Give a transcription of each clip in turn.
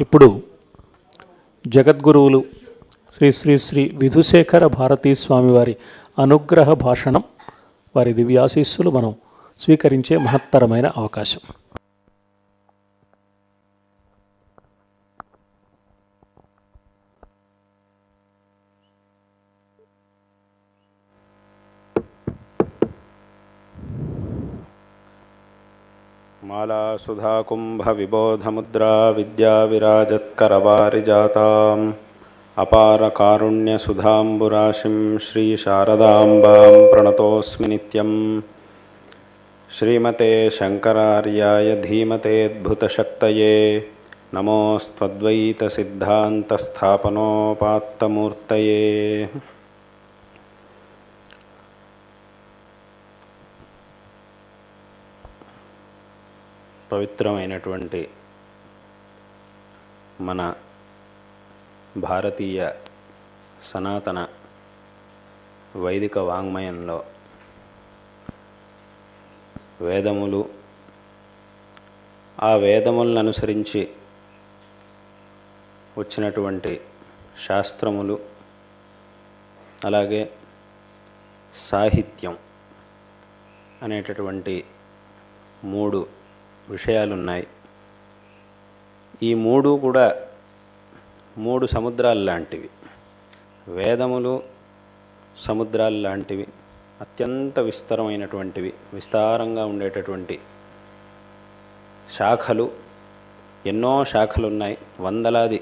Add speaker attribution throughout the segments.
Speaker 1: ఇప్పుడు జగద్గురువులు శ్రీ శ్రీ శ్రీ విధుశేఖర భారతీ స్వామివారి అనుగ్రహ భాషణం వారి దివ్యాశీస్సులు మనం స్వీకరించే మహత్తరమైన అవకాశం.
Speaker 2: मालासुधाकुम्भविबोधमुद्रा विद्याविराजत्करवारिजाताम्। अपारकारुण्यसुधाम्बुराशिं श्रीशारदाम्बां प्रणतोऽस्मि नित्यम्। श्रीमते शङ्करार्याय धीमतेऽद्भुतशक्तये नमोऽस्त्वद्वैतसिद्धान्तस्थापनोपात्तमूर्तये। పవిత్రమైనటువంటి మన భారతీయ సనాతన వైదిక వాంగ్మయంలో వేదములు ఆ వేదములను అనుసరించి వచ్చినటువంటి శాస్త్రములు అలాగే సాహిత్యం అనేటటువంటి మూడు విషయాలున్నాయి. ఈ మూడు కూడా మూడు సముద్రాలు లాంటివి వేదములు సముద్రాలు లాంటివి అత్యంత విస్తరమైనటువంటివి విస్తారంగా ఉండేటటువంటి శాఖలు ఎన్నో శాఖలు ఉన్నాయి వందలాది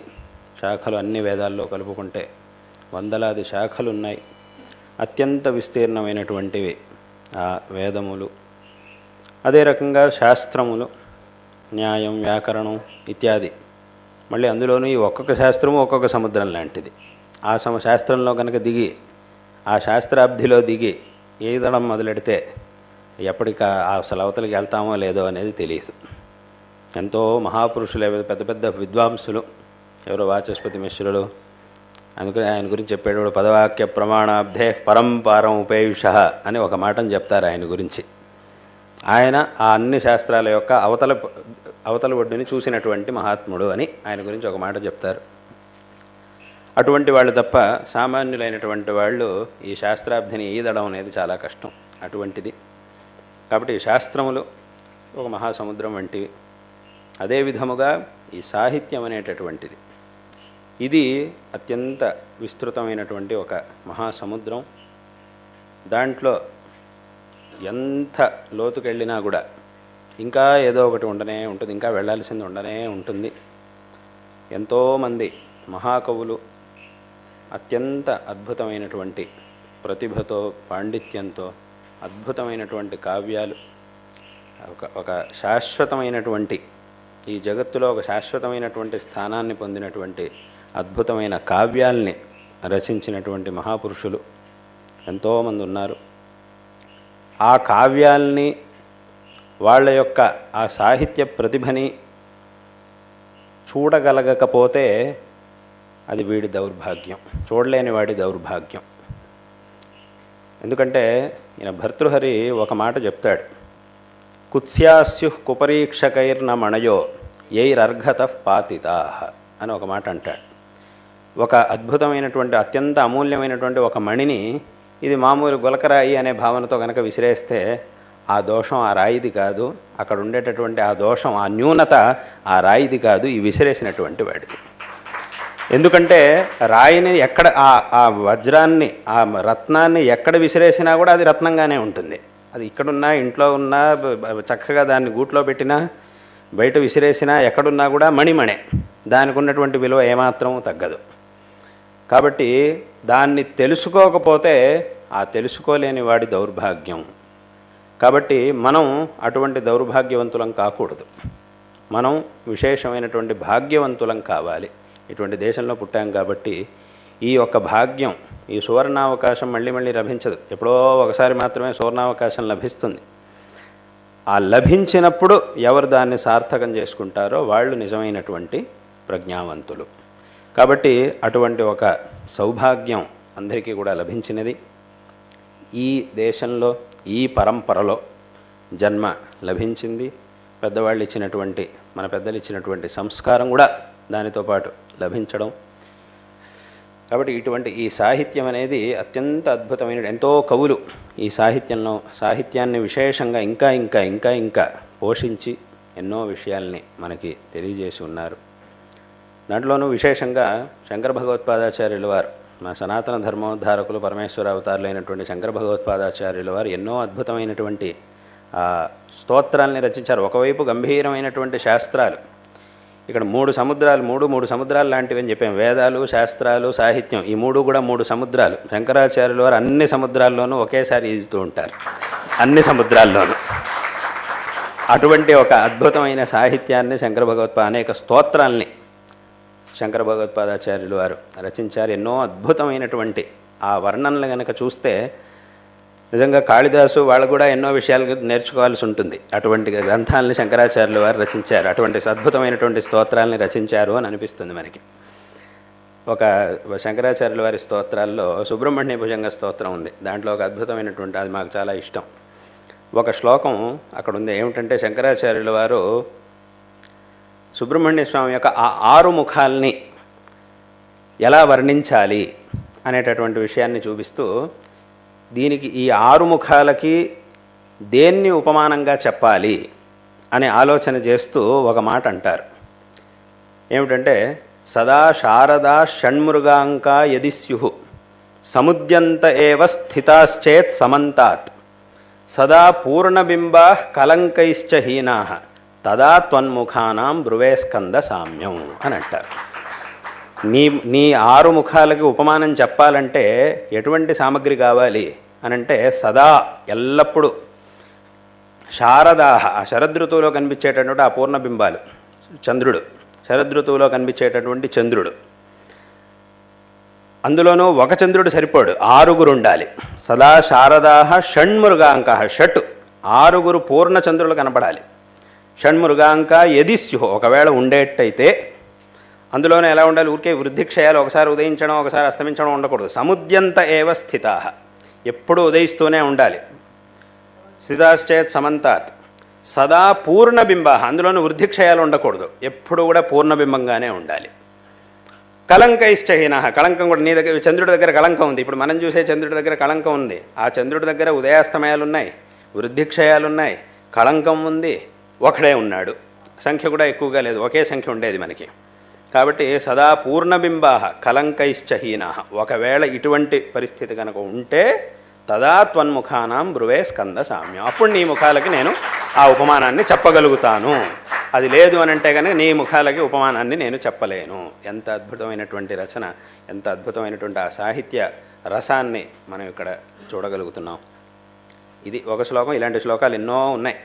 Speaker 2: శాఖలు అన్ని వేదాల్లో కలుపుకుంటే వందలాది శాఖలు ఉన్నాయి అత్యంత విస్తీర్ణమైనటువంటివి ఆ వేదములు అదే రకంగా శాస్త్రములు న్యాయం వ్యాకరణం ఇత్యాది. మళ్ళీ అందులోనూ ఈ ఒక్కొక్క శాస్త్రము ఒక్కొక్క సముద్రం లాంటిది. ఆ సమ శాస్త్రంలో కనుక దిగి ఆ శాస్త్రాబ్ధిలో దిగి ఈదడం మొదలెడితే ఎప్పటికి ఆ సలవతలకి వెళ్తామో లేదో అనేది తెలియదు. ఎంతో మహాపురుషులు పెద్ద పెద్ద విద్వాంసులు ఎవరో వాచస్పతి మిశ్రులు అందుకని ఆయన గురించి చెప్పేటప్పుడు పదవాక్య ప్రమాణాబ్ధే పరంపారం ఉపేయుష అని ఒక మాటను చెప్తారు ఆయన గురించి. ఆయన ఆ అన్ని శాస్త్రాల యొక్క అవతల అవతల ఒడ్డుని చూసినటువంటి మహాత్ముడు అని ఆయన గురించి ఒక మాట చెప్తారు. అటువంటి వాళ్ళు తప్ప సామాన్యులైనటువంటి వాళ్ళు ఈ శాస్త్రాబ్ధిని ఈదడం అనేది చాలా కష్టం అటువంటిది. కాబట్టి ఈ శాస్త్రములు ఒక మహాసముద్రం వంటివి. అదే విధముగా ఈ సాహిత్యం అనేటటువంటిది. ఇది అత్యంత విస్తృతమైనటువంటి ఒక మహాసముద్రం. దాంట్లో ఎంత లోతుకెళ్ళినా కూడా ఇంకా ఏదో ఒకటి ఉండనే ఉంటుంది ఇంకా వెళ్ళాల్సింది ఉండనే ఉంటుంది. ఎంతోమంది మహాకవులు అత్యంత అద్భుతమైనటువంటి ప్రతిభతో పాండిత్యంతో అద్భుతమైనటువంటి కావ్యాలు ఒక ఒక శాశ్వతమైనటువంటి ఈ జగత్తులో ఒక శాశ్వతమైనటువంటి స్థానాన్ని పొందినటువంటి అద్భుతమైన కావ్యాల్ని రచించినటువంటి మహాపురుషులు ఎంతోమంది ఉన్నారు. ఆ కావ్యాల్ని వాళ్ళ యొక్క ఆ సాహిత్య ప్రతిభని చూడగలగకపోతే అది వీడి దౌర్భాగ్యం చూడలేని వాడి దౌర్భాగ్యం. ఎందుకంటే ఈయన భర్తృహరి ఒక మాట చెప్తాడు కుత్స్యాస్యు కుపరీక్షకైర్న మణయో ఎయిరర్ఘత పాతితా అని ఒక మాట అంటాడు. ఒక అద్భుతమైనటువంటి అత్యంత అమూల్యమైనటువంటి ఒక మణిని ఇది మామూలు గులకరాయి అనే భావనతో కనుక విసిరేస్తే ఆ దోషం ఆ రాయిది కాదు. అక్కడ ఉండేటటువంటి ఆ దోషం ఆ న్యూనత ఆ రాయిది కాదు ఈ విసిరేసినటువంటి వాడిది. ఎందుకంటే రాయిని ఎక్కడ ఆ వజ్రాన్ని ఆ రత్నాన్ని ఎక్కడ విసిరేసినా కూడా అది రత్నంగానే ఉంటుంది. అది ఇక్కడున్నా ఇంట్లో ఉన్నా చక్కగా దాన్ని గూట్లో పెట్టినా బయట విసిరేసినా ఎక్కడున్నా కూడా మణిమణే. దానికి ఉన్నటువంటి విలువ ఏమాత్రం తగ్గదు. కాబట్టి దాన్ని తెలుసుకోకపోతే ఆ తెలుసుకోలేని వాడి దౌర్భాగ్యం. కాబట్టి మనం అటువంటి దౌర్భాగ్యవంతులం కాకూడదు. మనం విశేషమైనటువంటి భాగ్యవంతులం కావాలి. ఇటువంటి దేశంలో పుట్టాం కాబట్టి ఈ యొక్క భాగ్యం ఈ సువర్ణావకాశం మళ్ళీ మళ్ళీ లభించదు. ఎప్పుడో ఒకసారి మాత్రమే సువర్ణావకాశం లభిస్తుంది. ఆ లభించినప్పుడు ఎవరు దాన్ని సార్థకం చేసుకుంటారో వాళ్ళు నిజమైనటువంటి ప్రజ్ఞావంతులు. కాబట్టి అటువంటి ఒక సౌభాగ్యం అందరికీ కూడా లభించినది. ఈ దేశంలో ఈ పరంపరలో జన్మ లభించింది. పెద్దవాళ్ళు ఇచ్చినటువంటి మన పెద్దలు ఇచ్చినటువంటి సంస్కారం కూడా దానితో పాటు లభించడం. కాబట్టి ఇటువంటి ఈ సాహిత్యం అనేది అత్యంత అద్భుతమైన ఎంతో కవులు ఈ సాహిత్యంలో సాహిత్యాన్ని విశేషంగా ఇంకా ఇంకా ఇంకా ఇంకా పోషించి ఎన్నో విషయాల్ని మనకి తెలియజేసి ఉన్నారు. దాంట్లోనూ విశేషంగా శంకర భగవత్పాదాచార్యుల వారు మా సనాతన ధర్మోద్ధారకులు పరమేశ్వర అవతారులైనటువంటి శంకర భగవత్పాదాచార్యుల వారు ఎన్నో అద్భుతమైనటువంటి స్తోత్రాల్ని రచించారు. ఒకవైపు గంభీరమైనటువంటి శాస్త్రాలు. ఇక్కడ మూడు సముద్రాలు మూడు మూడు సముద్రాలు లాంటివి అని చెప్పాం. వేదాలు శాస్త్రాలు సాహిత్యం ఈ మూడు కూడా మూడు సముద్రాలు. శంకరాచార్యుల వారు అన్ని సముద్రాల్లోనూ ఒకేసారి ఈదుతూ ఉంటారు. అన్ని సముద్రాల్లోనూ. అటువంటి ఒక అద్భుతమైన సాహిత్యాన్ని శంకర భగవత్పా అనేక స్తోత్రాల్ని శంకర భగవత్పాదాచార్యులు వారు రచించారు ఎన్నో అద్భుతమైనటువంటి ఆ వర్ణనలు కనుక చూస్తే నిజంగా కాళిదాసు వాళ్ళు కూడా ఎన్నో విషయాలు నేర్చుకోవాల్సి ఉంటుంది. అటువంటి గ్రంథాలని శంకరాచార్యులు వారు రచించారు. అటువంటి అద్భుతమైనటువంటి స్తోత్రాలని రచించారు అని అనిపిస్తుంది మనకి. ఒక శంకరాచార్యుల వారి స్తోత్రాల్లో సుబ్రహ్మణ్య భుజంగ స్తోత్రం ఉంది. దాంట్లో ఒక అద్భుతమైనటువంటి అది మాకు చాలా ఇష్టం. ఒక శ్లోకం అక్కడ ఉంది ఏమిటంటే శంకరాచార్యుల వారు సుబ్రహ్మణ్య స్వామి యొక్క ఆ ఆరు ముఖాల్ని ఎలా వర్ణించాలి అనేటటువంటి విషయాన్ని చూపిస్తూ దీనికి ఈ ఆరు ముఖాలకి దేన్ని ఉపమానంగా చెప్పాలి అనే ఆలోచన చేస్తూ ఒక మాట అంటారు. ఏమిటంటే సదా శారదా షణ్మృగాంక యది స్యు సముద్యంత ఏవ స్థితాశ్చేత్ సమంతాత్ సదా పూర్ణబింబా కలంకైశ్చ హీనా తదా త్వన్ముఖానాం బ్రువేస్కంద సామ్యం అని అంటారు. నీ నీ ఆరు ముఖాలకి ఉపమానం చెప్పాలంటే ఎటువంటి సామగ్రి కావాలి అని అంటే సదా ఎల్లప్పుడూ శారదాహ శరదృతువులో కనిపించేటటువంటి ఆ పూర్ణబింబాలు చంద్రుడు శరదృతువులో కనిపించేటటువంటి చంద్రుడు. అందులోనూ ఒక చంద్రుడు సరిపోడు ఆరుగురు ఉండాలి. సదా శారదాహ షణ్మృగాంక షట్ ఆరుగురు పూర్ణ చంద్రులు కనపడాలి. షణ్మృగాంక యది స్యుహో. ఒకవేళ ఉండేట్టయితే అందులోనే ఎలా ఉండాలి? ఊరికే వృద్ధిక్షయాలు ఒకసారి ఉదయించడం ఒకసారి అస్తమించడం ఉండకూడదు. సముద్యంత ఏవ స్థితా. ఎప్పుడూ ఉదయిస్తూనే ఉండాలి. స్థితాశ్చేత్ సమంతాత్. సదా పూర్ణబింబ. అందులోనూ వృద్ధిక్షయాలు ఉండకూడదు. ఎప్పుడు కూడా పూర్ణబింబంగానే ఉండాలి. కలంకైశ్చహీన కళంకం కూడా నీ దగ్గర చంద్రుడి దగ్గర కళంకం ఉంది. ఇప్పుడు మనం చూసే చంద్రుడి దగ్గర కళంకం ఉంది. ఆ చంద్రుడి దగ్గర ఉదయాస్తమయాలు ఉన్నాయి వృద్ధిక్షయాలు ఉన్నాయి కళంకం ఉంది. ఒకడే ఉన్నాడు. సంఖ్య కూడా ఎక్కువగా లేదు. ఒకే సంఖ్య ఉండేది మనకి. కాబట్టి సదా పూర్ణబింబా కలంకైశ్చహీన ఒకవేళ ఇటువంటి పరిస్థితి కనుక ఉంటే తదా త్వన్ముఖానాం బ్రువే స్కంద సామ్యం అప్పుడు నీ ముఖాలకి నేను ఆ ఉపమానాన్ని చెప్పగలుగుతాను. అది లేదు అని అంటే కనుక నీ ముఖాలకి ఉపమానాన్ని నేను చెప్పలేను. ఎంత అద్భుతమైనటువంటి రచన ఎంత అద్భుతమైనటువంటి ఆ సాహిత్య రసాన్ని మనం ఇక్కడ చూడగలుగుతున్నాం. ఇది ఒక శ్లోకం ఇలాంటి శ్లోకాలు ఎన్నో ఉన్నాయి.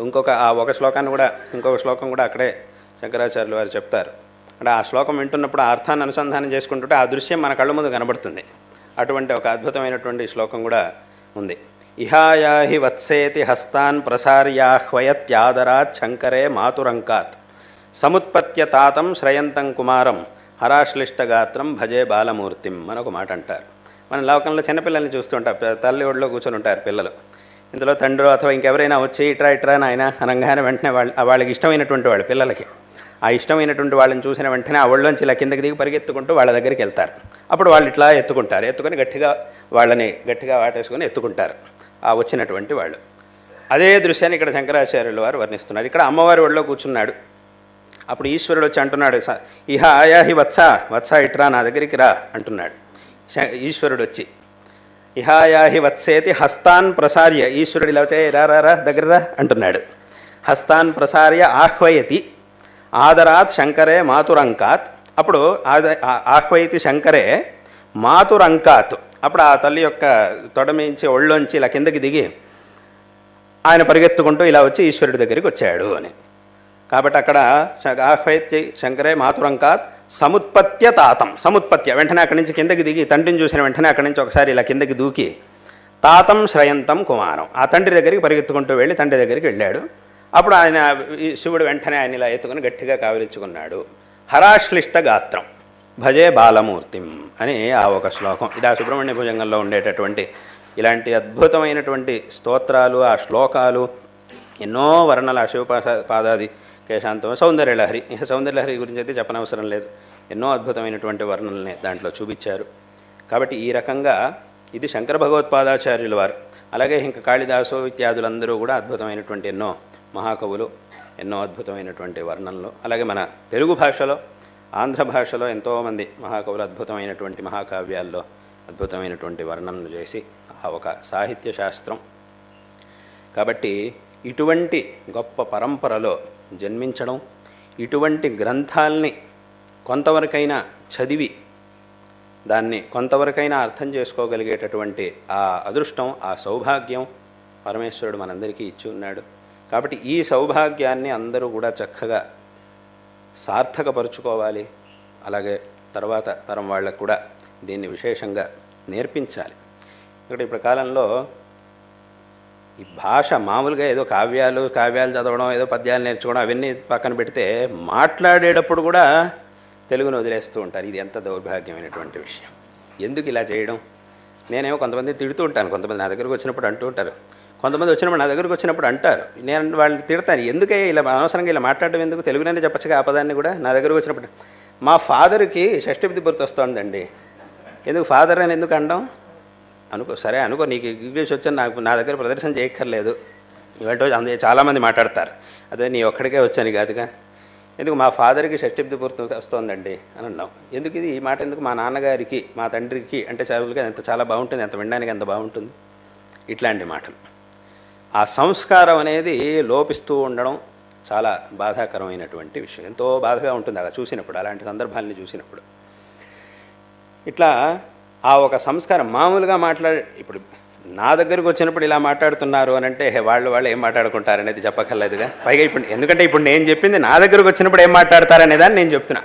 Speaker 2: ఇంకొక ఆ ఒక శ్లోకాన్ని కూడా ఇంకొక శ్లోకం కూడా అక్కడే శంకరాచార్యులు వారు చెప్తారు. అంటే ఆ శ్లోకం వింటున్నప్పుడు ఆ అర్థాన్ని అనుసంధానం చేసుకుంటుంటే ఆ దృశ్యం మన కళ్ళ ముందు కనబడుతుంది. అటువంటి ఒక అద్భుతమైనటువంటి శ్లోకం కూడా ఉంది. ఇహాయాహి వత్సేతి హస్తాన్ ప్రసార్యాహ్వయత్యాదరాత్ శంకరే మాతురంకాత్. సముత్పత్య తాతం శ్రయంతం కుమారం హరాశ్లిష్టగాత్రం భజే బాలమూర్తిం అని ఒక మాట అంటారు మన లోకంలో చిన్నపిల్లల్ని చూస్తుంటారు తల్లి ఒడిలో కూర్చొని ఉంటారు పిల్లలు. ఇందులో తండ్రో అథవా ఇంకెవరైనా వచ్చి ఇట్రా ఇట్రా నాయన అనగానే వెంటనే వాళ్ళ వాళ్ళకి ఇష్టమైనటువంటి వాళ్ళు పిల్లలకి. ఆ ఇష్టమైనటువంటి వాళ్ళని చూసిన వెంటనే ఆ ఒళ్ళోంచి ఇలా కిందకి దిగి పరిగెత్తుకుంటూ వాళ్ళ దగ్గరికి వెళ్తారు. అప్పుడు వాళ్ళు ఇట్లా ఎత్తుకుంటారు. ఎత్తుకొని గట్టిగా వాళ్ళని గట్టిగా వాటేసుకొని ఎత్తుకుంటారు. ఆ వచ్చినటువంటి వాళ్ళు. అదే దృశ్యాన్ని ఇక్కడ శంకరాచార్యుల వారు వర్ణిస్తున్నారు. ఇక్కడ అమ్మవారి ఒళ్ళో కూర్చున్నాడు. అప్పుడు ఈశ్వరుడు వచ్చి అంటున్నాడు "స- ఆయా హి వత్స వత్స ఇట్రా నా దగ్గరికి రా అంటున్నాడు. ఈశ్వరుడు వచ్చి ఇహాయాహి వత్సేతి హస్తాన్ ప్రసార్య. ఈశ్వరుడు ఇలా వచ్చే రా రా రా దగ్గర రా అంటున్నాడు. హస్తాన్ ప్రసార్య ఆహ్వయతి. ఆదరాత్ శంకరే మాతురంకాత్. అప్పుడు ఆద ఆహ్వయతి శంకరే మాతురంకాత్. అప్పుడు ఆ తల్లి యొక్క తొడమించి ఒళ్ళోంచి ఇలా కిందకి దిగి ఆయన పరిగెత్తుకుంటూ ఇలా వచ్చి ఈశ్వరుడి దగ్గరికి వచ్చాడు అని. కాబట్టి అక్కడ శ- శంకరే మాతురంకాత్ సముత్పత్య తాతం. సముత్పత్య. వెంటనే అక్కడి నుంచి కిందకి దిగి తండ్రిని చూసిన వెంటనే అక్కడి నుంచి ఒకసారి ఇలా కిందకి దూకి తాతం శ్రయంతం కుమారం. ఆ తండ్రి దగ్గరికి పరిగెత్తుకుంటూ వెళ్ళి తండ్రి దగ్గరికి వెళ్ళాడు. అప్పుడు ఆయన శివుడు వెంటనే ఆయన ఇలా ఎత్తుకుని గట్టిగా కావలించుకున్నాడు. హరాశ్లిష్ట గాత్రం. భజే బాలమూర్తిం అని ఆ ఒక శ్లోకం. ఇది ఆ సుబ్రహ్మణ్య భుజంగంలో ఉండేటటువంటి ఇలాంటి అద్భుతమైనటువంటి స్తోత్రాలు ఆ శ్లోకాలు ఎన్నో వర్ణల శివపాద పాదాది కేశాంతం సౌందర్యలహరి. ఇక సౌందర్యలహరి గురించి అయితే చెప్పనవసరం లేదు. ఎన్నో అద్భుతమైనటువంటి వర్ణనల్ని దాంట్లో చూపించారు. కాబట్టి ఈ రకంగా ఇది శంకర భగవత్పాదాచార్యుల వారు. అలాగే ఇంకా కాళిదాసు ఇత్యాదులందరూ కూడా అద్భుతమైనటువంటి ఎన్నో మహాకవులు ఎన్నో అద్భుతమైనటువంటి వర్ణనలు. అలాగే మన తెలుగు భాషలో ఆంధ్ర భాషలో ఎంతోమంది మహాకవులు అద్భుతమైనటువంటి మహాకావ్యాల్లో అద్భుతమైనటువంటి వర్ణనలు చేసి ఆ ఒక సాహిత్య శాస్త్రం. కాబట్టి ఇటువంటి గొప్ప పరంపరలో జన్మించడం. ఇటువంటి గ్రంథాల్ని కొంతవరకైనా చదివి దాన్ని కొంతవరకైనా అర్థం చేసుకోగలిగేటటువంటి ఆ అదృష్టం ఆ సౌభాగ్యం పరమేశ్వరుడు మనందరికీ ఇచ్చి ఉన్నాడు. కాబట్టి ఈ సౌభాగ్యాన్ని అందరూ కూడా చక్కగా సార్థకపరుచుకోవాలి. అలాగే తర్వాత తరం వాళ్ళకు కూడా దీన్ని విశేషంగా నేర్పించాలి. ఇక్కడ ఇప్పుడు కాలంలో ఈ భాష మామూలుగా ఏదో కావ్యాలు కావ్యాలు చదవడం ఏదో పద్యాలు నేర్చుకోవడం అవన్నీ పక్కన పెడితే మాట్లాడేటప్పుడు కూడా తెలుగును వదిలేస్తూ ఉంటారు. ఇది ఎంత దౌర్భాగ్యమైనటువంటి విషయం. ఎందుకు ఇలా చేయడం? నేనేమో కొంతమంది తిడుతూ ఉంటాను. కొంతమంది నా దగ్గరకు వచ్చినప్పుడు అంటూ ఉంటారు. కొంతమంది వచ్చినప్పుడు నా దగ్గరకు వచ్చినప్పుడు అంటారు. నేను వాళ్ళని తిడతాను. ఎందుకే ఇలా అనవసరంగా ఇలా మాట్లాడడం ఎందుకు? తెలుగులోనే చెప్పచ్చుగా ఆపదాన్ని కూడా నా దగ్గరకు వచ్చినప్పుడు. మా ఫాదర్కి షష్ఠిపతి గుర్తు వస్తుందండి ఎందుకు ఫాదర్ అని ఎందుకు అనడం అనుకో సరే అనుకో నీకు ఇంగ్లీష్ వచ్చాను నాకు నా దగ్గర ప్రదర్శన చేయక్కర్లేదు. ఇవాటి రోజు అందరూ చాలామంది మాట్లాడతారు. అదే నీ ఒక్కడికే వచ్చాను కాదుగా. ఎందుకు మా ఫాదర్కి షష్టిబ్ది పూర్తి వస్తోందండి అని అన్నాం ఎందుకు ఇది? ఈ మాట ఎందుకు మా నాన్నగారికి మా తండ్రికి? అంటే చదువులకి ఎంత చాలా బాగుంటుంది ఎంత వినడానికి ఎంత బాగుంటుంది? ఇట్లాంటి మాటలు. ఆ సంస్కారం అనేది లోపిస్తూ ఉండడం చాలా బాధాకరమైనటువంటి విషయం. ఎంతో బాధగా ఉంటుంది అలా చూసినప్పుడు అలాంటి సందర్భాలని చూసినప్పుడు. ఇట్లా ఆ ఒక సంస్కారం మామూలుగా మాట్లాడే ఇప్పుడు నా దగ్గరకు వచ్చినప్పుడు ఇలా మాట్లాడుతున్నారు అని అంటే వాళ్ళు వాళ్ళు ఏం మాట్లాడుకుంటారనేది చెప్పక్కర్లేదుగా. పైగా ఇప్పుడు ఎందుకంటే ఇప్పుడు నేను చెప్పింది నా దగ్గరకు వచ్చినప్పుడు ఏం మాట్లాడతారనే దాన్ని నేను చెప్తున్నా.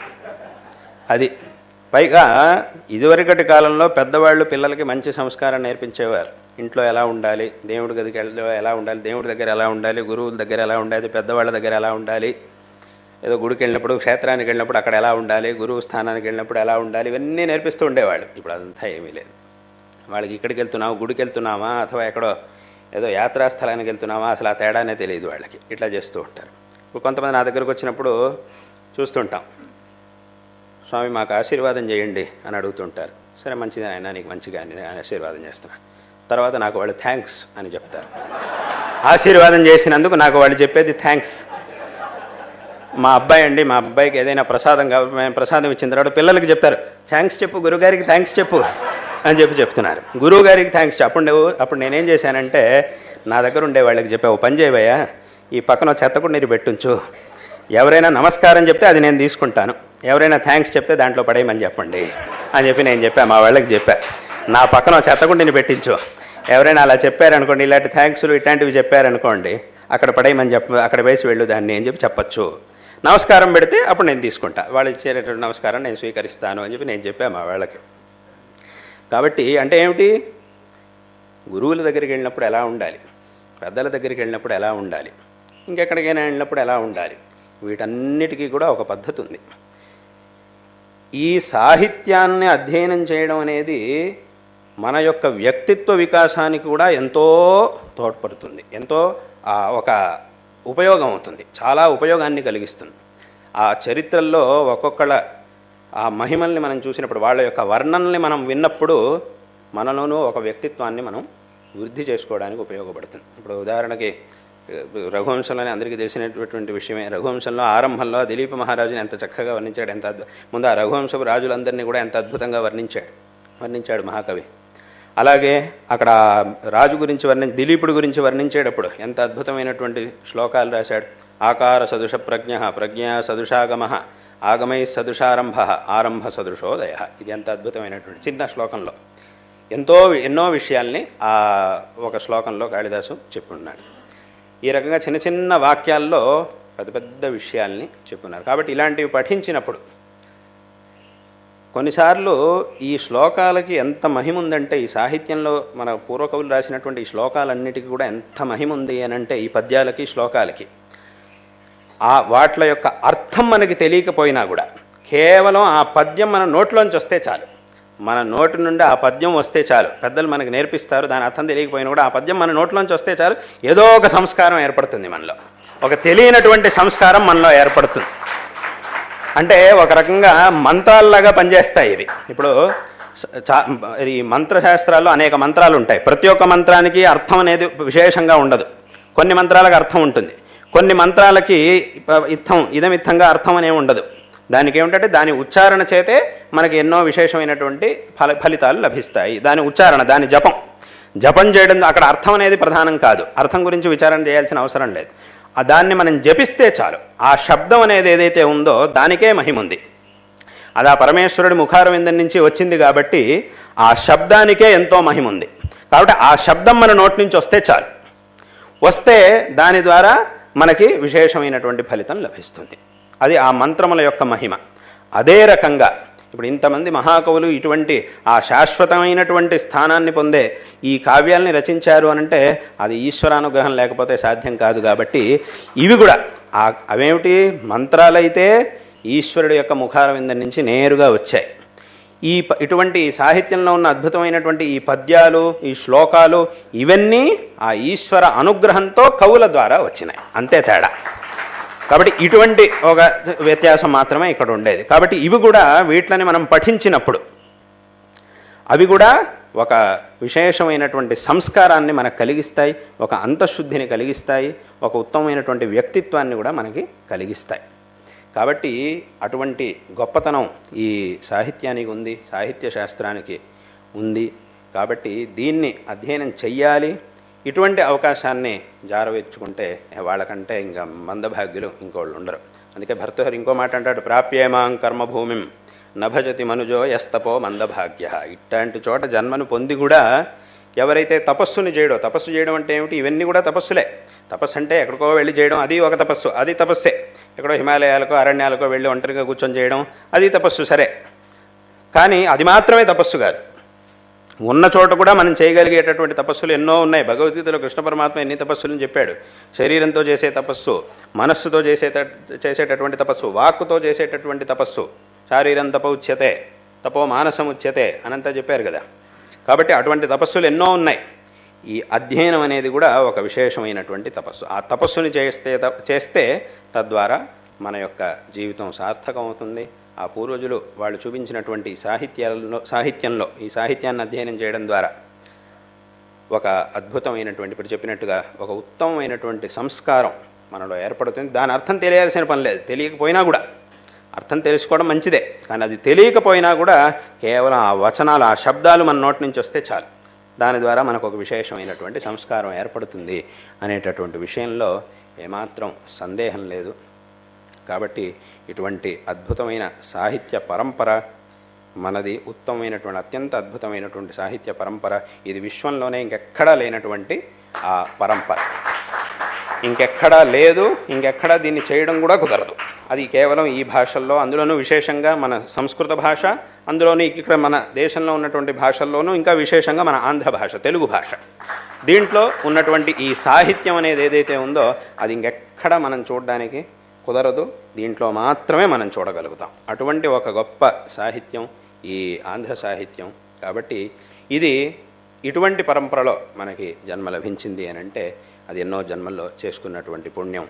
Speaker 2: అది పైగా ఇదివరకటి కాలంలో పెద్దవాళ్ళు పిల్లలకి మంచి సంస్కారం నేర్పించేవారు. ఇంట్లో ఎలా ఉండాలి దేవుడి గదికి ఎలా ఉండాలి దేవుడి దగ్గర ఎలా ఉండాలి గురువుల దగ్గర ఎలా ఉండాలి పెద్దవాళ్ళ దగ్గర ఎలా ఉండాలి ఏదో గుడికి వెళ్ళినప్పుడు క్షేత్రానికి వెళ్ళినప్పుడు అక్కడ ఎలా ఉండాలి గురువు స్థానానికి వెళ్ళినప్పుడు ఎలా ఉండాలి ఇవన్నీ నేర్పిస్తూ ఉండేవాళ్ళు. ఇప్పుడు అదంతా ఏమీ లేదు. వాళ్ళకి ఇక్కడికి వెళ్తున్నాము గుడికి వెళ్తున్నామా అథవా ఎక్కడో ఏదో యాత్రా స్థలానికి వెళ్తున్నామా అసలు ఆ తేడానే తెలియదు వాళ్ళకి. ఇట్లా చేస్తూ ఉంటారు. ఇప్పుడు కొంతమంది నా దగ్గరకు వచ్చినప్పుడు చూస్తుంటాం. స్వామి మాకు ఆశీర్వాదం చేయండి అని అడుగుతుంటారు. సరే మంచిది ఆయన నీకు మంచిగా అని నేను ఆశీర్వాదం చేస్తున్నా. తర్వాత నాకు వాళ్ళు థ్యాంక్స్ అని చెప్తారు. ఆశీర్వాదం చేసినందుకు నాకు వాళ్ళు చెప్పేది థ్యాంక్స్. మా అబ్బాయి అండి మా అబ్బాయికి ఏదైనా ప్రసాదం కావాలి మేము ప్రసాదం ఇచ్చిన తర్వాత పిల్లలకి చెప్తారు థ్యాంక్స్ చెప్పు గురుగారికి థ్యాంక్స్ చెప్పు అని చెప్పి చెప్తున్నారు. గురువు గారికి థ్యాంక్స్ చెప్పు. అప్పుడు అప్పుడు నేనేం చేశానంటే నా దగ్గర ఉండే వాళ్ళకి చెప్పావు పని చేయవయ్యా ఈ పక్కన చెత్త నీరు పెట్టుంచు. ఎవరైనా నమస్కారం చెప్తే అది నేను తీసుకుంటాను. ఎవరైనా థ్యాంక్స్ చెప్తే దాంట్లో పడేయమని చెప్పండి అని చెప్పి నేను చెప్పాను మా వాళ్ళకి చెప్పా. నా పక్కన చెత్త నేను పెట్టించు. ఎవరైనా అలా చెప్పారనుకోండి ఇలాంటి థ్యాంక్స్లు ఇట్లాంటివి చెప్పారనుకోండి అక్కడ పడేయమని చెప్ప అక్కడ వేసి వెళ్ళు దాన్ని అని చెప్పి చెప్పచ్చు. నమస్కారం పెడితే అప్పుడు నేను తీసుకుంటా. వాళ్ళు ఇచ్చేటటువంటి నమస్కారం నేను స్వీకరిస్తాను అని చెప్పి నేను చెప్పా మా వాళ్ళకి. కాబట్టి అంటే ఏమిటి? గురువుల దగ్గరికి వెళ్ళినప్పుడు ఎలా ఉండాలి? పెద్దల దగ్గరికి వెళ్ళినప్పుడు ఎలా ఉండాలి? ఇంకెక్కడికైనా వెళ్ళినప్పుడు ఎలా ఉండాలి? వీటన్నిటికీ కూడా ఒక పద్ధతి ఉంది. ఈ సాహిత్యాన్ని అధ్యయనం చేయడం అనేది మన యొక్క వ్యక్తిత్వ వికాసానికి కూడా ఎంతో తోడ్పడుతుంది. ఎంతో ఒక ఉపయోగం అవుతుంది చాలా ఉపయోగాన్ని కలిగిస్తుంది. ఆ చరిత్రల్లో ఒక్కొక్కళ్ళ ఆ మహిమల్ని మనం చూసినప్పుడు వాళ్ళ యొక్క వర్ణనల్ని మనం విన్నప్పుడు మనలోనూ ఒక వ్యక్తిత్వాన్ని మనం వృద్ధి చేసుకోవడానికి ఉపయోగపడుతుంది. ఇప్పుడు ఉదాహరణకి రఘువంశంలోనే అందరికీ తెలిసినటువంటి విషయమే. రఘువంశంలో ఆరంభంలో దిలీప మహారాజుని ఎంత చక్కగా వర్ణించాడు ఎంత ముందు ఆ రఘువంశపు రాజులందరినీ కూడా ఎంత అద్భుతంగా వర్ణించాడు వర్ణించాడు మహాకవి. అలాగే అక్కడ రాజు గురించి వర్ణి దిలీపుడు గురించి వర్ణించేటప్పుడు ఎంత అద్భుతమైనటువంటి శ్లోకాలు రాశాడు. ఆకార సదృశ ప్రజ్ఞ ప్రజ్ఞ సదృశాగమ ఆగమై సదృశారంభ ఆరంభ సదృశోదయ ఇది ఎంత అద్భుతమైనటువంటి చిన్న శ్లోకంలో. ఎంతో ఎన్నో విషయాల్ని ఆ ఒక శ్లోకంలో కాళిదాసు చెప్పున్నాడు. ఈ రకంగా చిన్న చిన్న వాక్యాల్లో పెద్ద పెద్ద విషయాల్ని చెప్పున్నారు. కాబట్టి ఇలాంటివి పఠించినప్పుడు కొన్నిసార్లు ఈ శ్లోకాలకి ఎంత మహిమ ఉందంటే ఈ సాహిత్యంలో మన పూర్వకవులు రాసినటువంటి ఈ శ్లోకాలన్నిటికీ కూడా ఎంత మహిమ ఉంది అని అంటే ఈ పద్యాలకి శ్లోకాలకి. ఆ వాట్ల యొక్క అర్థం మనకి తెలియకపోయినా కూడా కేవలం ఆ పద్యం మన నోట్లోంచి వస్తే చాలు. మన నోటి నుండి ఆ పద్యం వస్తే చాలు. పెద్దలు మనకు నేర్పిస్తారు దాని అర్థం తెలియకపోయినా కూడా ఆ పద్యం మన నోట్లోంచి వస్తే చాలు. ఏదో ఒక సంస్కారం ఏర్పడుతుంది మనలో. ఒక తెలియనటువంటి సంస్కారం మనలో ఏర్పడుతుంది. అంటే ఒక రకంగా మంత్రాల్లాగా పనిచేస్తాయి ఇవి. ఇప్పుడు చా- ఈ మంత్రశాస్త్రాల్లో అనేక మంత్రాలు ఉంటాయి. ప్రతి ఒక్క మంత్రానికి అర్థం అనేది విశేషంగా ఉండదు. కొన్ని మంత్రాలకు అర్థం ఉంటుంది. కొన్ని మంత్రాలకి ఇత్తం ఇదమిత్తంగా అర్థం అనే ఉండదు. దానికి ఏమిటంటే దాని ఉచ్చారణ చేతే మనకి ఎన్నో విశేషమైనటువంటి ఫల ఫలితాలు లభిస్తాయి. దాని ఉచ్చారణ దాని జపం. జపం చేయడం అక్కడ అర్థం అనేది ప్రధానం కాదు. అర్థం గురించి విచారణ చేయాల్సిన అవసరం లేదు. దాన్ని మనం జపిస్తే చాలు. ఆ శబ్దం అనేది ఏదైతే ఉందో దానికే మహిమ ఉంది అది ఆ పరమేశ్వరుడి ముఖారవిందం నుంచి వచ్చింది కాబట్టి ఆ శబ్దానికే ఎంతో మహిమ ఉంది కాబట్టి ఆ శబ్దం మన నోటి నుంచి వస్తే చాలు. వస్తే దాని ద్వారా మనకి విశేషమైనటువంటి ఫలితం లభిస్తుంది. అది ఆ మంత్రముల యొక్క మహిమ. అదే రకంగా ఇప్పుడు ఇంతమంది మహాకవులు ఇటువంటి ఆ శాశ్వతమైనటువంటి స్థానాన్ని పొందే ఈ కావ్యాల్ని రచించారు అనంటే అది ఈశ్వరానుగ్రహం లేకపోతే సాధ్యం కాదు కాబట్టి ఇవి కూడా. ఆ అవేమిటి? మంత్రాలైతే ఈశ్వరుడు యొక్క ముఖారవిందం నుంచి నేరుగా వచ్చాయి. ఈ ఇటువంటి సాహిత్యంలో ఉన్న అద్భుతమైనటువంటి ఈ పద్యాలు ఈ శ్లోకాలు ఇవన్నీ ఆ ఈశ్వర అనుగ్రహంతో కవుల ద్వారా వచ్చినాయి. అంతే తేడా. కాబట్టి ఇటువంటి ఒక వ్యత్యాసం మాత్రమే ఇక్కడ ఉండేది. కాబట్టి ఇవి కూడా వీటిని మనం పఠించినప్పుడు అవి కూడా ఒక విశేషమైనటువంటి సంస్కారాన్ని మనకు కలిగిస్తాయి ఒక అంతఃశుద్ధిని కలిగిస్తాయి ఒక ఉత్తమమైనటువంటి వ్యక్తిత్వాన్ని కూడా మనకి కలిగిస్తాయి. కాబట్టి అటువంటి గొప్పతనం ఈ సాహిత్యానికి ఉంది సాహిత్య శాస్త్రానికి ఉంది. కాబట్టి దీన్ని అధ్యయనం చెయ్యాలి. ఇటువంటి అవకాశాన్ని జారవేర్చుకుంటే వాళ్ళకంటే ఇంకా మందభాగ్యులు ఇంకోళ్ళు ఉండరు. అందుకే భర్తహరి ఇంకో మాట అంటాడు ప్రాప్యేమాం కర్మభూమిం నభజతి మనుజో ఎస్తపో మందభాగ్య. ఇట్లాంటి చోట జన్మను పొంది కూడా ఎవరైతే తపస్సుని చేయడో తపస్సు చేయడం అంటే ఏమిటి? ఇవన్నీ కూడా తపస్సులే. తపస్సు అంటే ఎక్కడికో వెళ్ళి చేయడం అది ఒక తపస్సు అది తపస్సే. ఎక్కడో హిమాలయాలకో అరణ్యాలకో వెళ్ళి ఒంటరిగా కూర్చొని చేయడం అది తపస్సు సరే. కానీ అది మాత్రమే తపస్సు కాదు. ఉన్న చోట కూడా మనం చేయగలిగేటటువంటి తపస్సులు ఎన్నో ఉన్నాయి. భగవద్గీతలో కృష్ణ పరమాత్మ ఎన్ని తపస్సులను చెప్పాడు? శరీరంతో చేసే తపస్సు మనస్సుతో చేసే చేసేటటువంటి తపస్సు వాక్కుతో చేసేటటువంటి తపస్సు శారీరం తప ఉచ్యతే తపో మానసం ఉచ్యతే అనంతా చెప్పారు కదా. కాబట్టి అటువంటి తపస్సులు ఎన్నో ఉన్నాయి. ఈ అధ్యయనం అనేది కూడా ఒక విశేషమైనటువంటి తపస్సు. ఆ తపస్సుని చేస్తే చేస్తే తద్వారా మన యొక్క జీవితం సార్థకమవుతుంది. ఆ పూర్వజులు వాళ్ళు చూపించినటువంటి సాహిత్యాలలో సాహిత్యాల్లో సాహిత్యంలో ఈ సాహిత్యాన్ని అధ్యయనం చేయడం ద్వారా ఒక అద్భుతమైనటువంటి ఇప్పుడు చెప్పినట్టుగా ఒక ఉత్తమమైనటువంటి సంస్కారం మనలో ఏర్పడుతుంది. దాని అర్థం తెలియాల్సిన పని లేదు. తెలియకపోయినా కూడా అర్థం తెలుసుకోవడం మంచిదే. కానీ అది తెలియకపోయినా కూడా కేవలం ఆ వచనాలు ఆ శబ్దాలు మన నోటి నుంచి వస్తే చాలు. దాని ద్వారా మనకు ఒక విశేషమైనటువంటి సంస్కారం ఏర్పడుతుంది అనేటటువంటి విషయంలో ఏమాత్రం సందేహం లేదు. కాబట్టి ఇటువంటి అద్భుతమైన సాహిత్య పరంపర మనది ఉత్తమమైనటువంటి అత్యంత అద్భుతమైనటువంటి సాహిత్య పరంపర ఇది విశ్వంలోనే ఇంకెక్కడా లేనటువంటి ఆ పరంపర. ఇంకెక్కడా లేదు ఇంకెక్కడా దీన్ని చేయడం కూడా కుదరదు. అది కేవలం ఈ భాషల్లో అందులోనూ విశేషంగా మన సంస్కృత భాష అందులోనూ ఇక్కడ మన దేశంలో ఉన్నటువంటి భాషల్లోనూ ఇంకా విశేషంగా మన ఆంధ్ర భాష తెలుగు భాష. దీంట్లో ఉన్నటువంటి ఈ సాహిత్యం అనేది ఏదైతే ఉందో అది ఇంకెక్కడ మనం చూడడానికి కుదరదు. దీంట్లో మాత్రమే మనం చూడగలుగుతాం. అటువంటి ఒక గొప్ప సాహిత్యం ఈ ఆంధ్ర సాహిత్యం. కాబట్టి ఇది ఇటువంటి పరంపరలో మనకి జన్మ లభించింది అని అంటే అది ఎన్నో జన్మల్లో చేసుకున్నటువంటి పుణ్యం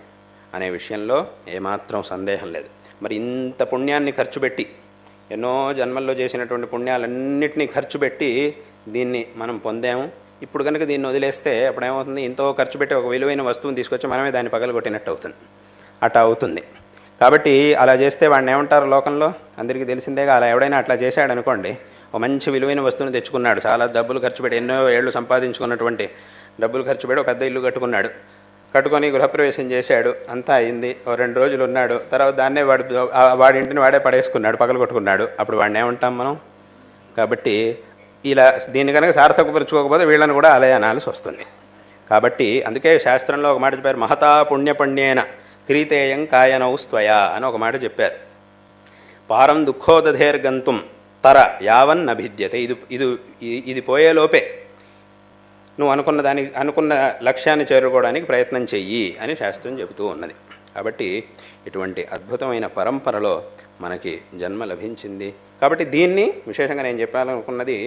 Speaker 2: అనే విషయంలో ఏమాత్రం సందేహం లేదు. మరి ఇంత పుణ్యాన్ని ఖర్చు పెట్టి ఎన్నో జన్మల్లో చేసినటువంటి పుణ్యాలన్నింటినీ ఖర్చు పెట్టి దీన్ని మనం పొందాము. ఇప్పుడు కనుక దీన్ని వదిలేస్తే అప్పుడేమవుతుంది? ఎంతో ఖర్చు పెట్టి ఒక విలువైన వస్తువుని తీసుకొచ్చి మనమే దాన్ని పగలగొట్టినట్టు అవుతుంది. అట్లా అవుతుంది. కాబట్టి అలా చేస్తే వాడిని ఏమంటారు లోకంలో? అందరికీ తెలిసిందేగా అలా ఎవడైనా అట్లా చేశాడు అనుకోండి ఒక మంచి విలువైన వస్తువుని తెచ్చుకున్నాడు. చాలా డబ్బులు ఖర్చు పెట్టి ఎన్నో ఏళ్ళు సంపాదించుకున్నటువంటి డబ్బులు ఖర్చు పెట్టి ఒక పెద్ద ఇల్లు కట్టుకున్నాడు. కట్టుకొని గృహప్రవేశం చేశాడు. అంతా అయింది. ఓ రెండు రోజులు ఉన్నాడు. తర్వాత దాన్నే వాడు వాడి ఇంటిని వాడే పడేసుకున్నాడు పగలగొట్టుకున్నాడు. అప్పుడు వాడిని ఏమంటాం మనం? కాబట్టి ఇలా దీన్ని కనుక సార్థకపరుచుకోకపోతే వీళ్ళని కూడా అలాగే అనాల్సి వస్తుంది. కాబట్టి అందుకే శాస్త్రంలో ఒక మాట చెప్పారు మహతా పుణ్యపుణ్యేన. క్రీతేయం కాయనౌ స్త్వయా అని ఒక మాట చెప్పారు. పారం దుఃఖోదధేర్గంతుం తర యావన్ నభిద్యతే ఇది ఇది ఇది పోయేలోపే నువ్వు అనుకున్న దానికి అనుకున్న లక్ష్యాన్ని చేరుకోవడానికి ప్రయత్నం చెయ్యి అని శాస్త్రం చెబుతూ ఉన్నది. కాబట్టి ఇటువంటి అద్భుతమైన పరంపరలో మనకి జన్మ లభించింది. కాబట్టి దీన్ని విశేషంగా నేను చెప్పాలనుకున్నది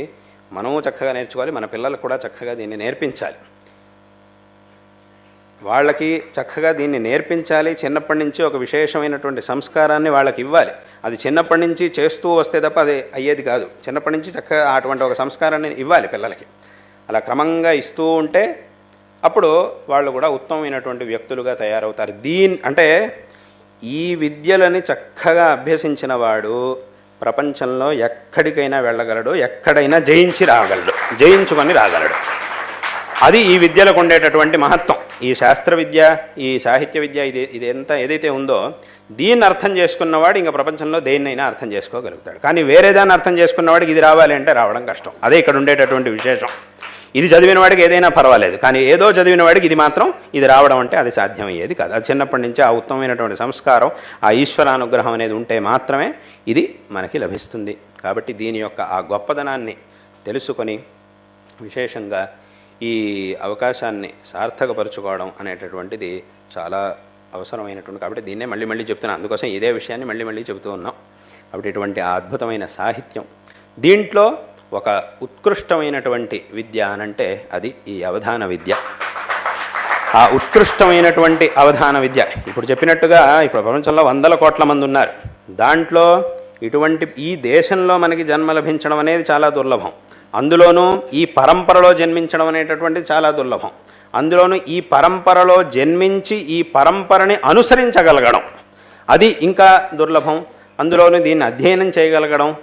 Speaker 2: మనము చక్కగా నేర్చుకోవాలి మన పిల్లలకు కూడా చక్కగా దీన్ని నేర్పించాలి. వాళ్ళకి చక్కగా దీన్ని నేర్పించాలి. చిన్నప్పటి నుంచి ఒక విశేషమైనటువంటి సంస్కారాన్ని వాళ్ళకి ఇవ్వాలి. అది చిన్నప్పటి నుంచి చేస్తూ వస్తే తప్ప అది అయ్యేది కాదు. చిన్నప్పటి నుంచి చక్కగా అటువంటి ఒక సంస్కారాన్ని ఇవ్వాలి పిల్లలకి. అలా క్రమంగా ఇస్తూ ఉంటే అప్పుడు వాళ్ళు కూడా ఉత్తమమైనటువంటి వ్యక్తులుగా తయారవుతారు. దీని అంటే ఈ విద్యలని చక్కగా అభ్యసించిన వాడు ప్రపంచంలో ఎక్కడికైనా వెళ్ళగలడు ఎక్కడైనా జయించి రాగలడు జయించుకొని రాగలడు. అది ఈ విద్యలకు ఉండేటటువంటి మహత్వం. ఈ శాస్త్ర విద్య ఈ సాహిత్య విద్య ఇది ఇది ఎంత ఏదైతే ఉందో దీన్ని అర్థం చేసుకున్నవాడు ఇంకా ప్రపంచంలో దేన్నైనా అర్థం చేసుకోగలుగుతాడు. కానీ వేరే దాన్ని అర్థం చేసుకున్నవాడికి ఇది రావాలి అంటే రావడం కష్టం. అదే ఇక్కడ ఉండేటటువంటి విశేషం. ఇది చదివిన వాడికి ఏదైనా పర్వాలేదు. కానీ ఏదో చదివిన వాడికి ఇది మాత్రం ఇది రావడం అంటే అది సాధ్యమయ్యేది కాదు. అది చిన్నప్పటి నుంచి ఆ ఉత్తమమైనటువంటి సంస్కారం ఆ ఈశ్వరానుగ్రహం అనేది ఉంటే మాత్రమే ఇది మనకి లభిస్తుంది. కాబట్టి దీని యొక్క ఆ గొప్పదనాన్ని తెలుసుకొని విశేషంగా ఈ అవకాశాన్ని సార్థకపరచుకోవడం అనేటటువంటిది చాలా అవసరమైనటువంటి కాబట్టి దీన్నే మళ్ళీ మళ్ళీ చెప్తున్నాను. అందుకోసం ఇదే విషయాన్ని మళ్ళీ మళ్ళీ చెబుతూ ఉన్నాం. కాబట్టి ఇటువంటి అద్భుతమైన సాహిత్యం. దీంట్లో ఒక ఉత్కృష్టమైనటువంటి విద్య అనంటే అది ఈ అవధాన విద్య. ఆ ఉత్కృష్టమైనటువంటి అవధాన విద్య. ఇప్పుడు చెప్పినట్టుగా ఇప్పుడు ప్రపంచంలో వందల కోట్ల మంది ఉన్నారు. దాంట్లో ఇటువంటి ఈ దేశంలో మనకి జన్మ లభించడం అనేది చాలా దుర్లభం. అందులోనూ ఈ పరంపరలో జన్మించడం అనేటటువంటిది చాలా దుర్లభం. అందులోనూ ఈ పరంపరలో జన్మించి ఈ పరంపరని అనుసరించగలగడం. అది ఇంకా దుర్లభం. అందులోనూ దీన్ని అధ్యయనం చేయగలగడం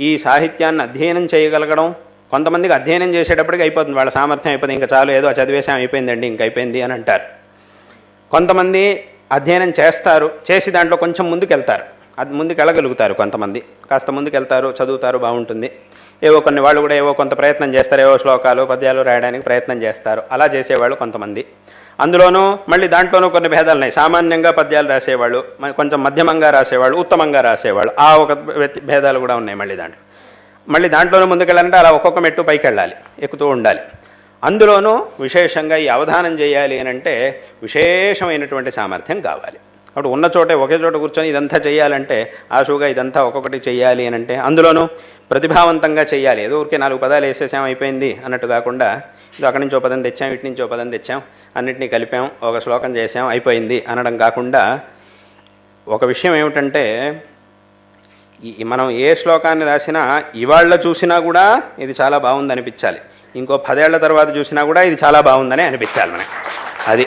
Speaker 2: ఈ సాహిత్యాన్ని అధ్యయనం చేయగలగడం కొంతమందికి అధ్యయనం చేసేటప్పటికి అయిపోతుంది. వాళ్ళ సామర్థ్యం అయిపోతుంది. ఇంకా చాలు ఏదో చదివేసాం అయిపోయిందండి ఇంక అయిపోయింది అని అంటారు. కొంతమంది అధ్యయనం చేస్తారు చేసి దాంట్లో కొంచెం ముందుకెళ్తారు. అది ముందుకు వెళ్ళగలుగుతారు కొంతమంది. కాస్త ముందుకెళ్తారు చదువుతారు బాగుంటుంది. ఏవో కొన్ని వాళ్ళు కూడా ఏవో కొంత ప్రయత్నం చేస్తారు ఏవో శ్లోకాలు పద్యాలు రాయడానికి ప్రయత్నం చేస్తారు. అలా చేసేవాళ్ళు కొంతమంది. అందులోనూ మళ్ళీ దాంట్లోనూ కొన్ని భేదాలు ఉన్నాయి. సామాన్యంగా పద్యాలు రాసేవాళ్ళు కొంచెం మధ్యమంగా రాసేవాళ్ళు ఉత్తమంగా రాసేవాళ్ళు. ఆ ఒక భేదాలు కూడా ఉన్నాయి మళ్ళీ దాంట్లో. మళ్ళీ దాంట్లోనూ ముందుకెళ్ళాలంటే అలా ఒక్కొక్క మెట్టు పైకి వెళ్ళాలి ఎక్కుతూ ఉండాలి. అందులోనూ విశేషంగా ఈ అవధానం చేయాలి అని అంటే విశేషమైనటువంటి సామర్థ్యం కావాలి. అప్పుడు ఉన్న చోటే ఒకే చోట కూర్చొని ఇదంతా చేయాలంటే ఆశువుగా ఇదంతా ఒక్కొక్కటి చేయాలి అని అంటే అందులోనూ ప్రతిభావంతంగా చేయాలి. ఏదో ఊరికే నాలుగు పదాలు వేసేసాం అయిపోయింది అన్నట్టు కాకుండా ఇది అక్కడి నుంచి ఓ పదం తెచ్చాం ఇటు నుంచి ఓ పదం తెచ్చాం అన్నిటినీ కలిపాం ఒక శ్లోకం చేసాం అయిపోయింది అనడం కాకుండా ఒక విషయం ఏమిటంటే ఈ మనం ఏ శ్లోకాన్ని రాసినా ఇవాళ చూసినా కూడా ఇది చాలా బాగుంది అనిపించాలి ఇంకో పదేళ్ళ తర్వాత చూసినా కూడా ఇది చాలా బాగుందని అనిపించాలి మనకి. అది.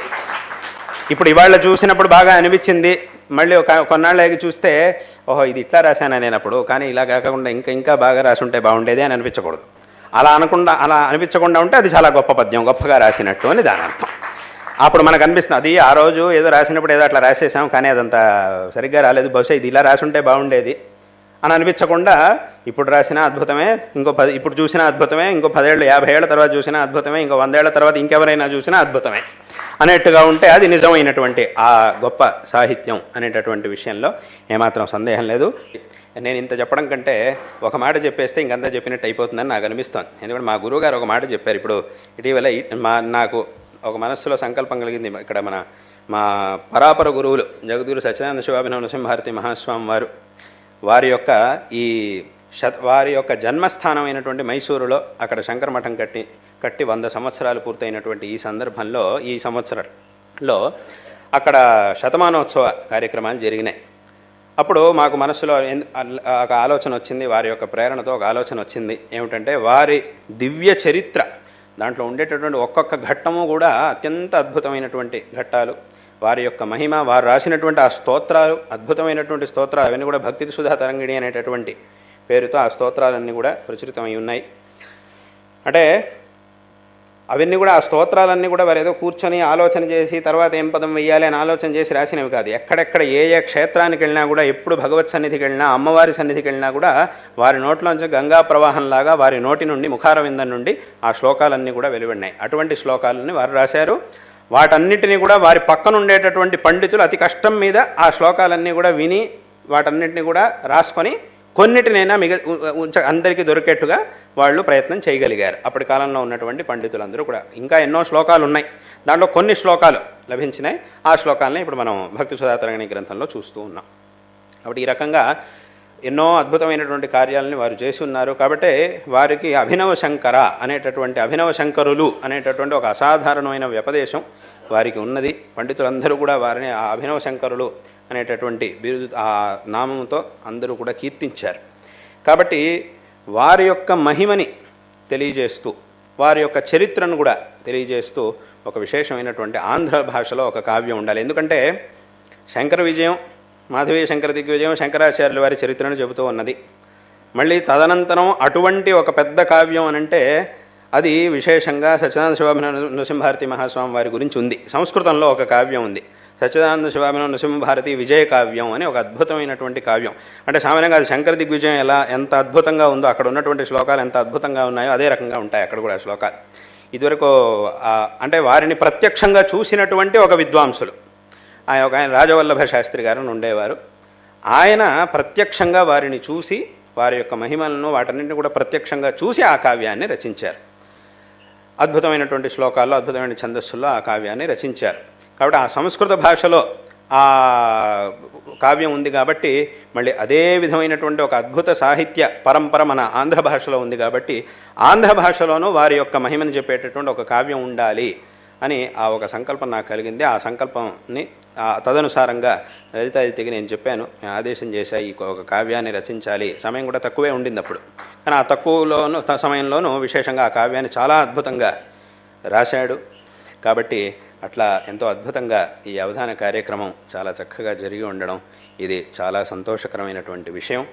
Speaker 2: ఇప్పుడు ఇవాళ చూసినప్పుడు బాగా అనిపించింది. మళ్ళీ ఒక కొన్నాళ్ళకి చూస్తే ఓహో ఇది ఇట్లా రాశాను నేను అప్పుడు కానీ ఇలా కాకుండా ఇంకా ఇంకా బాగా రాసుంటే బాగుండేది అని అనిపించకూడదు. అలా అనకుండా అలా అనిపించకుండా ఉంటే అది చాలా గొప్ప పద్యం గొప్పగా రాసినట్టు అని దాని అర్థం. అప్పుడు మనకు అనిపిస్తుంది అది ఆ రోజు ఏదో రాసినప్పుడు ఏదో అట్లా రాసేసాం కానీ అదంతా సరిగ్గా రాలేదు. బహుశా ఇది ఇలా రాసుంటే బాగుండేది అని అనిపించకుండా ఇప్పుడు రాసిన అద్భుతమే ఇంకో పది ఇప్పుడు చూసిన అద్భుతమే ఇంకో పదేళ్ళు యాభై ఏళ్ళ తర్వాత చూసిన అద్భుతమే ఇంకో వందేళ్ళ తర్వాత ఇంకెవరైనా చూసినా అద్భుతమే. అనేట్టుగా ఉంటే అది నిజమైనటువంటి ఆ గొప్ప సాహిత్యం అనేటటువంటి విషయంలో ఏమాత్రం సందేహం లేదు. నేను ఇంత చెప్పడం కంటే ఒక మాట చెప్పేస్తే ఇంకంతా చెప్పినట్టు అయిపోతుందని నాకు అనిపిస్తోంది. ఎందుకంటే మా గురువుగారు ఒక మాట చెప్పారు ఇప్పుడు ఇటీవల మా నాకు ఒక మనస్సులో సంకల్పం కలిగింది ఇక్కడ మన మా పరాపర గురువులు జగద్గురు సత్యనారాయణ శివాభినవ నృసింహారతి మహాస్వామి వారు. వారి యొక్క ఈ శత వారి యొక్క జన్మస్థానమైనటువంటి మైసూరులో అక్కడ శంకర మఠం కట్టి కట్టి వంద సంవత్సరాలు పూర్తయినటువంటి ఈ సందర్భంలో ఈ సంవత్సరంలో అక్కడ శతమానోత్సవ కార్యక్రమాలు జరిగినాయి. అప్పుడు మాకు మనసులో ఒక ఆలోచన వచ్చింది వారి యొక్క ప్రేరణతో ఒక ఆలోచన వచ్చింది. ఏమిటంటే వారి దివ్య చరిత్ర దాంట్లో ఉండేటటువంటి ఒక్కొక్క ఘట్టము కూడా అత్యంత అద్భుతమైనటువంటి ఘట్టాలు. వారి యొక్క మహిమ వారు రాసినటువంటి ఆ స్తోత్రాలు అద్భుతమైనటువంటి స్తోత్రాలు అవన్నీ కూడా భక్తి సుధా తరంగిణి అనేటటువంటి పేరుతో ఆ స్తోత్రాలన్నీ కూడా ప్రచురితమై ఉన్నాయి. అంటే అవన్నీ కూడా ఆ స్తోత్రాలన్నీ కూడా వారు ఏదో కూర్చొని ఆలోచన చేసి తర్వాత ఏం పదం వెయ్యాలి అని ఆలోచన చేసి రాసినవి కాదు. ఎక్కడెక్కడ ఏ ఏ క్షేత్రానికి వెళ్ళినా కూడా ఎప్పుడు భగవత్ సన్నిధికి వెళ్ళినా అమ్మవారి సన్నిధికి వెళ్ళినా కూడా వారి నోట్లోంచి గంగా ప్రవాహంలాగా వారి నోటి నుండి ముఖారవిందం నుండి ఆ శ్లోకాలన్నీ కూడా వెలువడినాయి. అటువంటి శ్లోకాలని వారు రాశారు. వాటన్నిటినీ కూడా వారి పక్కన ఉండేటటువంటి పండితులు అతి కష్టం మీద ఆ శ్లోకాలన్నీ కూడా విని వాటన్నిటిని కూడా రాసుకొని కొన్నిటినైనా మిగ ఉ- ఉంచ అందరికీ దొరికేట్టుగా వాళ్ళు ప్రయత్నం చేయగలిగారు. అప్పటి కాలంలో ఉన్నటువంటి పండితులందరూ కూడా. ఇంకా ఎన్నో శ్లోకాలు ఉన్నాయి. దాంట్లో కొన్ని శ్లోకాలు లభించినాయి. ఆ శ్లోకాలని ఇప్పుడు మనం భక్తి సుధాతరంగిణి గ్రంథంలో చూస్తూ ఉన్నాం. కాబట్టి ఈ రకంగా ఎన్నో అద్భుతమైనటువంటి కార్యాలని వారు చేసి ఉన్నారు. కాబట్టి వారికి అభినవ శంకర అనేటటువంటి అభినవ శంకరులు అనేటటువంటి ఒక అసాధారణమైన వ్యపదేశం వారికి ఉన్నది. పండితులందరూ కూడా వారిని ఆ అభినవ శంకరులు అనేటటువంటి బిరుదు ఆ నామంతో అందరూ కూడా కీర్తించారు. కాబట్టి వారి యొక్క మహిమని తెలియజేస్తూ వారి యొక్క చరిత్రను కూడా తెలియజేస్తూ ఒక విశేషమైనటువంటి ఆంధ్ర భాషలో ఒక కావ్యం ఉండాలి. ఎందుకంటే శంకర విజయం మాధవీయ శంకర దిగ్విజయం శంకరాచార్యుల వారి చరిత్రను చెబుతూ ఉన్నది. మళ్ళీ తదనంతరం అటువంటి ఒక పెద్ద కావ్యం అనంటే అది విశేషంగా సచ్చిదానంద శివాభిన నృసింహారతి మహాస్వామి వారి గురించి ఉంది. సంస్కృతంలో ఒక కావ్యం ఉంది. సచ్చిదానంద శివాభిన నృసింహభారతి విజయ కావ్యం అని ఒక అద్భుతమైనటువంటి కావ్యం. అంటే సామాన్యంగా అది శంకర దిగ్విజయం ఎలా ఎంత అద్భుతంగా ఉందో అక్కడ ఉన్నటువంటి శ్లోకాలు ఎంత అద్భుతంగా ఉన్నాయో అదే రకంగా ఉంటాయి అక్కడ కూడా శ్లోకాలు. ఇదివరకు అంటే వారిని ప్రత్యక్షంగా చూసినటువంటి ఒక విద్వాంసులు. ఆయన ఒక ఆయన రాజవల్లభ శాస్త్రి గారు ఉండేవారు. ఆయన ప్రత్యక్షంగా వారిని చూసి వారి యొక్క మహిమలను వాటన్నింటిని కూడా ప్రత్యక్షంగా చూసి ఆ కావ్యాన్ని రచించారు. అద్భుతమైనటువంటి శ్లోకాల్లో అద్భుతమైన ఛందస్సుల్లో ఆ కావ్యాన్ని రచించారు. కాబట్టి ఆ సంస్కృత భాషలో ఆ కావ్యం ఉంది కాబట్టి మళ్ళీ అదే విధమైనటువంటి ఒక అద్భుత సాహిత్య పరంపర మన ఆంధ్ర భాషలో ఉంది కాబట్టి ఆంధ్ర భాషలోనూ వారి యొక్క మహిమని చెప్పేటటువంటి ఒక కావ్యం ఉండాలి అని ఆ ఒక సంకల్పం నాకు కలిగింది. ఆ సంకల్పంని తదనుసారంగా లలితాదిత్యకి నేను చెప్పాను. ఆదేశం చేశాయి ఈ ఒక కావ్యాన్ని రచించాలి. సమయం కూడా తక్కువే ఉండింది అప్పుడు. కానీ ఆ తక్కువలోను సమయంలోనూ విశేషంగా ఆ కావ్యాన్ని చాలా అద్భుతంగా రాశాడు. కాబట్టి అట్లా ఎంతో అద్భుతంగా ఈ అవధాన కార్యక్రమం చాలా చక్కగా జరిగి ఉండడం ఇది చాలా సంతోషకరమైనటువంటి విషయం.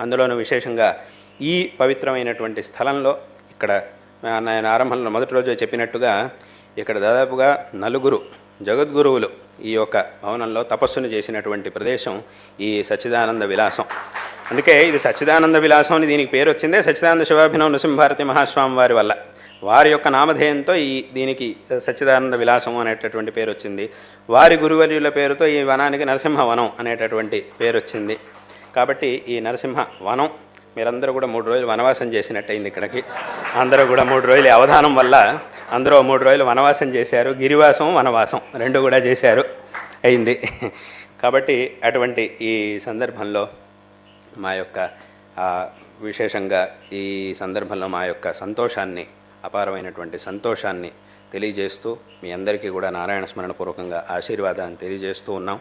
Speaker 2: అందులోనూ విశేషంగా ఈ పవిత్రమైనటువంటి స్థలంలో ఇక్కడ నేను ఆరంభంలో మొదటి రోజు చెప్పినట్టుగా ఇక్కడ దాదాపుగా నలుగురు జగద్గురువులు ఈ యొక్క భవనంలో తపస్సును చేసినటువంటి ప్రదేశం ఈ సచ్చిదానంద విలాసం. అందుకే ఇది సచ్చిదానంద విలాసం అని దీనికి పేరు వచ్చిందే సచ్చిదానంద శివాభినవ నృసింహారతి మహాస్వామి వారి వల్ల. వారి యొక్క నామధేయంతో ఈ దీనికి సచ్చిదానంద విలాసం అనేటటువంటి పేరు వచ్చింది. వారి గురువర్యుల పేరుతో ఈ వనానికి నరసింహ వనం అనేటటువంటి పేరు వచ్చింది. కాబట్టి ఈ నరసింహ వనం మీరందరూ కూడా మూడు రోజులు వనవాసం చేసినట్టయింది ఇక్కడికి. అందరూ కూడా మూడు రోజులు అవధానం వల్ల అందరూ మూడు రోజులు వనవాసం చేశారు. గిరివాసం వనవాసం రెండు కూడా చేశారు. అయింది. కాబట్టి అటువంటి ఈ సందర్భంలో మా యొక్క విశేషంగా ఈ సందర్భంలో మా యొక్క సంతోషాన్ని అపారమైనటువంటి సంతోషాన్ని తెలియజేస్తూ మీ అందరికీ కూడా నారాయణ స్మరణ పూర్వకంగా ఆశీర్వాదాన్ని తెలియజేస్తూ ఉన్నాం.